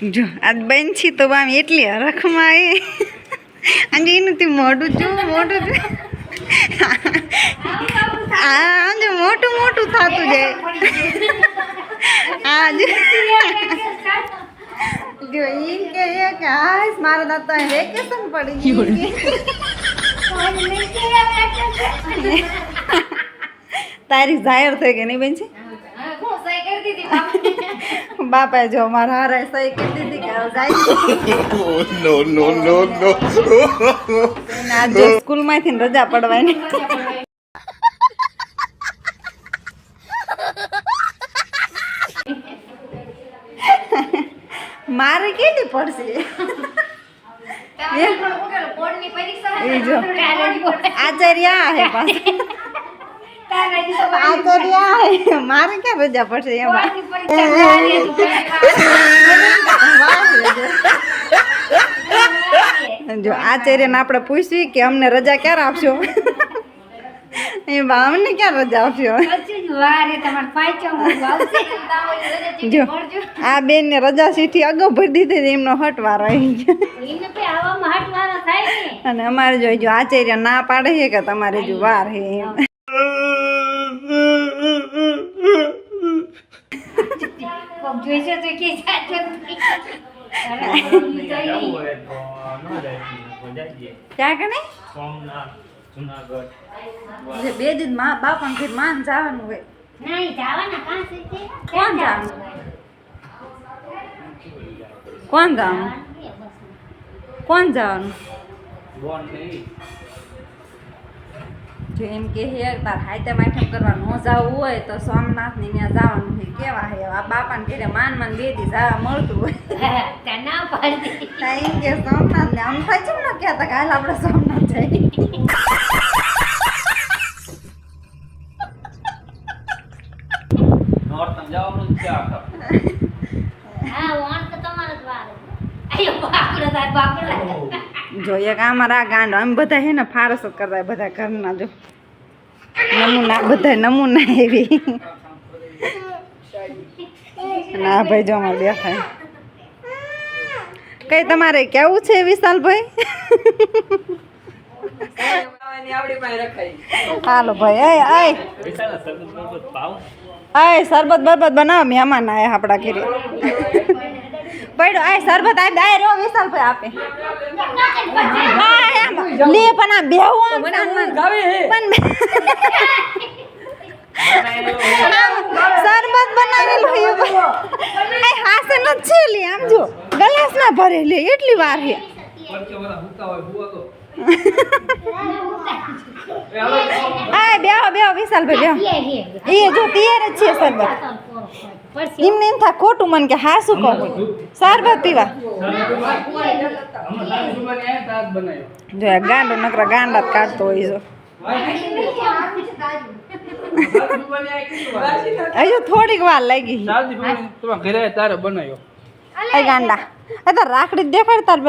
જો, આજ બેન છી તો આમ એટલી હરખમાં એ. આજે એનું તે મોઢું જો મોઢું જો. આ જો મોટું મોટું થતું જાય. હા, જો. જો, ઈ કે એ કે હાશ મારા દાંત વેકેશન પડી ગયું કે. તારીખ જાહેર થઈ કે નહીં બેન છે? બાપાએ જો મારા હારે સહી કરી દીધી કે જાય નો નો નો નો આજે સ્કૂલમાંથી ને રજા પડવાની. મારે કેટલી પડશે? આચાર્ય હે પાછા. મારે ક્યાં રજા પડશે એમાં? જો આચાર્યને આપણે પૂછ્યું કે અમને રજા ક્યારે આપશો? એ અમને ક્યાં રજા આપશો? જો આ બેન ને રજા સીઠી અગાઉ ભરી દીધી એમનો હટવાર આવી અને અમારે જો જો આચાર્ય ના પાડે છે કે તમારે જો વાર છે એમ. ક્યાં કણે સોમનાથ જુનાગઢ જે બે દિન મા બાપા ઘેર માન જવાનું હોય કોણ જવાનું કોણ જવાનું કોણ જવાનું બોન નહીં. જો એમ કે હે તાર હાઈતે માઠમ કરવા ન જવું હોય તો સોમનાથની ત્યાં જવાનું છે. કેવા હે? આ બાપાને ઘરે માન માન બે દી જવા મળતું હોય. તા એમ કે સોમનાથ ને આમ થાય ન કહેતા કાલ આપણે સોમનાથ જઈએ. તો. તમારો જ છે. આખા જો એક અમારા આ ગાંડો અમે બધા હે ને ફારસ જ કરતા બધા ઘરના જો. નમૂના બધા નમૂના એવી. ના ભાઈ જો અમારે બેઠા કઈ તમારે કેવું છે વિશાલભાઈ? હાલો ભાઈ આય આય. સરબત બરબત બનાવો મહેમાન આયા આપણા ઘરે. પડ્યો. આય શરબત આય રહ્યો રો વિશાલભાઈ આપે. લે પણ આ બેહુ આમ. પણ શરબત બનાવેલું આય હાસે નથી છે લે આમ જો. ગ્લાસમાં ભરે લે એટલી વાર હે. આય બેહો બેહો વિશાલભાઈ બેહો. એ જો તૈયાર જ છે શરબત. એમને એમ થાય ખોટું મને કે હા શું કહું શરબત પીવા. જો આ ગાંડો નકરા ગાંડા જ કાઢતો હોય જો હજુ થોડીક વાર લાગી. ઘરે તારે બનાવ્યો એ ગાંડા. એ તાર રાખડી દેખાડ તાર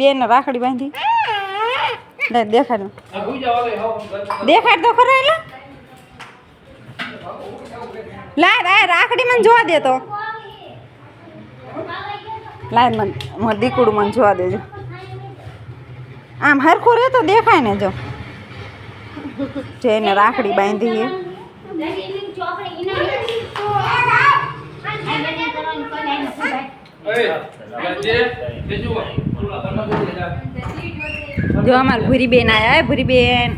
બેન રાખડી બાંધી. દેખાડ. દેખાડ તો ખરા એટલે લાય લાય રાખડી મને જોવા દે તો. લાય મને મારું દીકુડું મને જોવા દેજો. આમ હરખું રહે તો દેખાય ને જો. જેને રાખડી બાંધી છે. જો અમારે ભૂરી બેન આયા ભૂરી બેન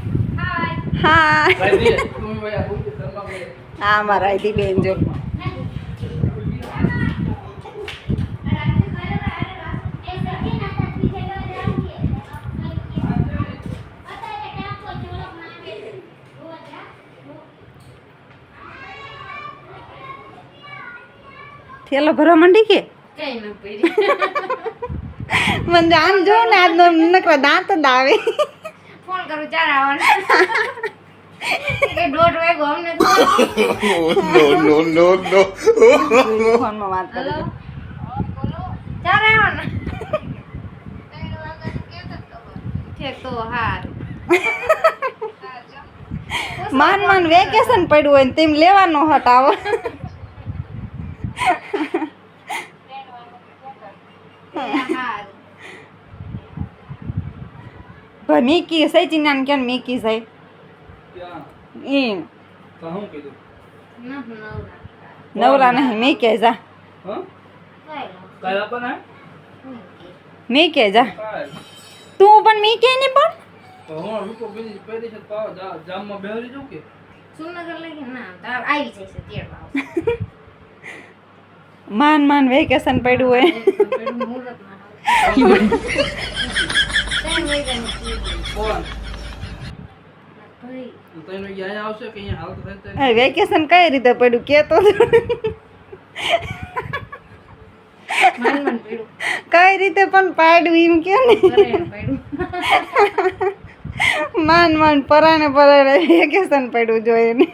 હા હા મારા આઈડી બેન જો. થેલો ભરવા માંડી કે? મને આમ જો ને આજનો નકરા દાંત જ આવે. ફોન કરું ચાર આવવાનું. માન માન વેકેશન પડ્યું હોય ને તેમ લેવાનો હટાવો ભમી કી સઈ ચિનાન મીકી સાહેબ ક્યાં એમ તો શું કીધું ના નવરા નવરા નહીં મીકે જા હા કઈ કાલ આપણને મીકે જા કાલ તું પણ મીકે ને પણ તો હું રૂપો બીજી પહેરી છે પાવ જા જામમાં બેહરી જઉં કે સુનગર લગી ના તાર આવી જશે તેડવા આવશે. માન માન વેકેશન પડ્યું હોય પેલું મુહૂર્તમાં આવે. ત્રણ વાગ્યાની ટીવી. કોણ ભાઈ તો તઈને અહીંયા આવશે કે અહીંયા હાલ તો રહેતા હવે વેકેશન કઈ રીતે પડ્યું? કે તો. મન મન પેલું કઈ રીતે પણ પાડ્યું એમ કે ને? માન માન પરાણે પરાણે વેકેશન પડ્યું જોઈએ ને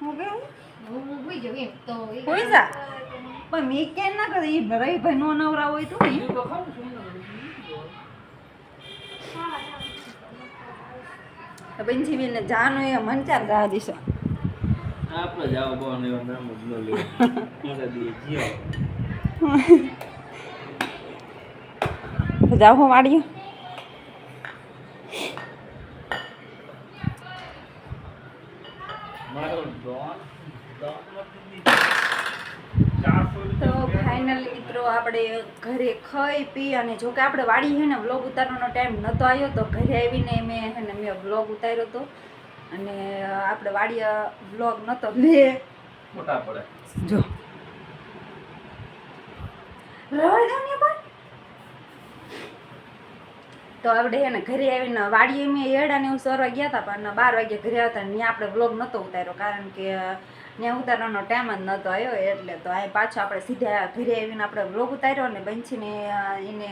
હું કેવું હું ભૂઈ જાઉં એમ. તો. પણ મેં કેમ ના કરે રવિ ભાઈ નો નવરા હોય તો. બીજું તો ખાવું શું બંજીબેન ને જાનું એ મંચાર જા દીશો. આપણે જાવ બહુ નહીં નામ જ ન લે. મારા દી જીઓ. જાવ હું વાડીએ. મારો ડોન તો ફાઇનલી મિત્રો આપણે ઘરે ખાઈ પી અને જો કે આપણે વાડી છે ને વ્લોગ ઉતારવાનો ટાઈમ નહોતો આવ્યો તો ઘરે આવીને મેં છે ને મેં વ્લોગ ઉતાર્યો હતો અને આપણે વાડી વ્લોગ નહોતો મેં મોટા પડે. જો. તો આપણે છે ને ઘરે આવીને વાડીએ મેં એડા ને એવું સરવા ગયા હતા પણ બાર વાગે ઘરે આવતા ને ત્યાં આપણે વ્લોગ નહોતો ઉતાર્યો કારણ કે ત્યાં ઉતારવાનો ટાઈમ જ નહોતો આવ્યો એટલે તો અહીં પાછો આપણે સીધા ઘરે આવીને આપણે વ્લોગ ઉતાર્યો ને બંછીને એને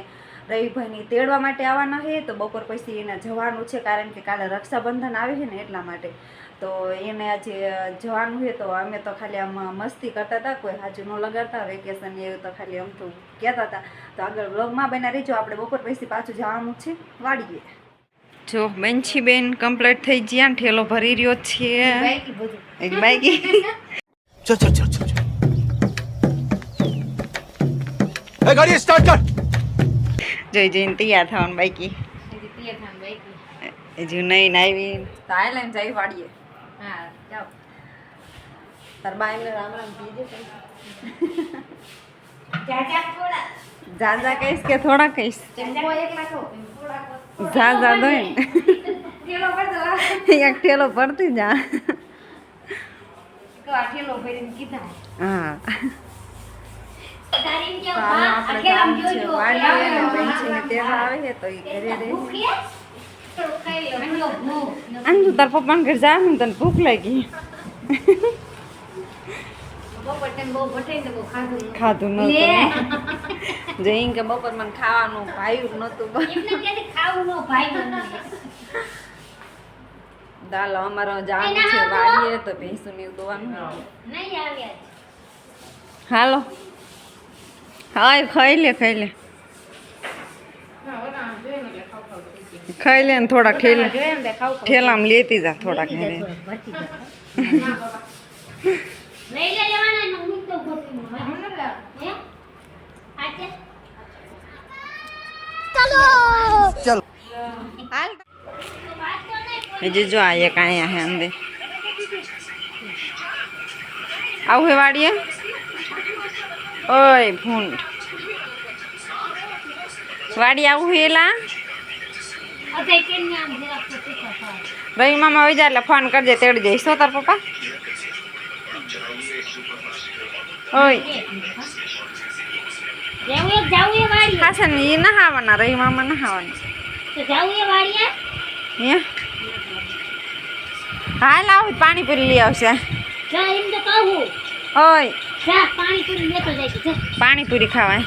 રવિભાઈને તેડવા માટે આવવાના છે તો બપોર પછી એને જવાનું છે, કારણ કે કાલે રક્ષાબંધન આવે છે ને એટલા માટે. તો એને આજે જવાનું છે તો અમે તો ખાલી આમ મસ્તી કરતા હતા, કોઈ હાજુ ન લગાડતા વેકેશન એવું તો ખાલી અમથું કહેતા હતા. તો આગળ વ્લોગમાં બના રહીજો, આપણે બપોર પછી પાછું જવાનું છે, વાડીએ. જો બેનછી બેન કમ્પ્લીટ થઈ ગયા ઠેલો ભરી રહ્યો છે એક બાઈકી. ચો ચો જૈન તૈયાર થવાનું બાઈકી. હજુ નહીં આવી. તાય લઈને જઈ વાડીએ. હા જાઓ. રામ રામ કહીશ કે થોડા કહીશ? થોડા જા જા દો ને. ઠેલો એક ઠેલો પડતી જા હા. તું તાર પપ્પા ઘર જા તને ભૂખ લાગી બપોર ટાઈમ બહુ ભટાઈ ને બહુ ખાધું. નતું જઈને કે બપોર મને ખાવાનું ભાવ્યું જ નતું દાલ અમારો જવાનું છે વાળીએ વાડીએ તો ભેંસું ને દોવાનું હાલો. હા ખાઈ લે ખાઈ લે. ખાઈ લે ને થોડાક ઠેલા ઠેલામાં લેતી જા થોડાક ઘરે લઈ લે લેવાના ને હું તો ગોઠવી હે આજે હજી જો આ એક અહીંયા હે અંદર આવું હે વાડીએ ઓય ભૂંડ વાડી આવું હે એલા અજય કેમ ને આમ જરાક તો તીખા ખાય રવિ મામા આવી જાય એટલે ફોન કરજે તેડી જઈશ હો તાર પપ્પા ઓય હે હાલ આવું પાણીપુરી લઈ આવશે. ઓય. પાણીપુરી ખાવાય.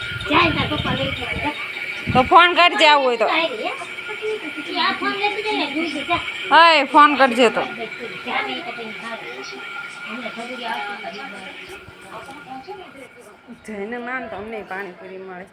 તો ફોન કરજે આવું હોય તો. આ ફોન કરજે તો. જઈને માન તો અમને પાણીપુરી મળે.